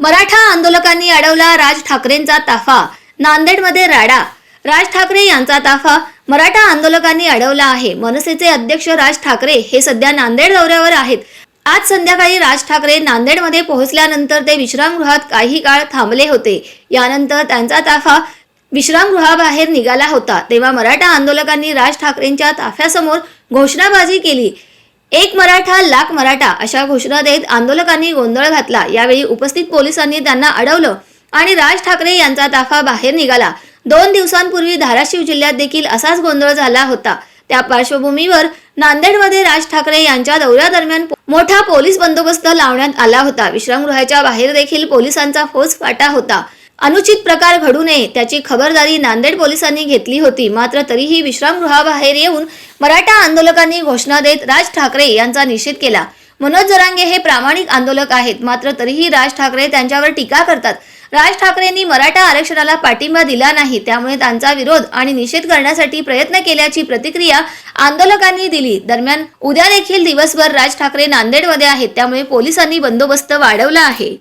मराठा आंदोलकांनी अडवला राज ठाकरेंचा ताफा नांदेडमध्ये राडा. राज ठाकरे यांचा ताफा मराठा आंदोलकांनी अडवला आहे. मनसेचे अध्यक्ष राज ठाकरे हे सध्या नांदेड दौऱ्यावर आहेत. आज संध्याकाळी राज ठाकरे नांदेडमध्ये पोहोचल्यानंतर ते विश्रामगृहात काही काळ थांबले होते. यानंतर त्यांचा ताफा विश्रामगृहाबाहेर निघाला होता. तेव्हा मराठा आंदोलकांनी राज ठाकरेंच्या ताफ्यासमोर घोषणाबाजी केली. एक मराठा लाख मराठा अशा घोषणा देत आंदोलकांनी गोंधळ घातला. यावेळी उपस्थित पोलिसांनी त्यांना अडवलं आणि राज ठाकरे यांचा ताफा बाहेर निघाला. दोन दिवसांपूर्वी धाराशिव जिल्ह्यात देखील असाच गोंधळ झाला होता. त्या पार्श्वभूमीवर नांदेडमध्ये राज ठाकरे यांच्या दौऱ्यादरम्यान मोठा पोलीस बंदोबस्त लावण्यात आला होता. विश्रामगृहाच्या बाहेर देखील पोलिसांचा फौज फाटा होता. अनुचित प्रकार घडू नये त्याची खबरदारी नांदेड पोलिसांनी घेतली होती. मात्र तरीही विश्रामगृहाबाहेर येऊन मराठा आंदोलकांनी घोषणा देत राज ठाकरे यांचा निषेध केला. मनोज जरांगे हे प्रामाणिक आंदोलक आहेत मात्र तरीही राज ठाकरे त्यांच्यावर टीका करतात. राज ठाकरेंनी मराठा आरक्षणाला पाठिंबा दिला नाही त्यामुळे त्यांचा विरोध आणि निषेध करण्यासाठी प्रयत्न केल्याची प्रतिक्रिया आंदोलकांनी दिली. दरम्यान उद्या देखील दिवसभर राज ठाकरे नांदेडमध्ये आहेत त्यामुळे पोलिसांनी बंदोबस्त वाढवला आहे.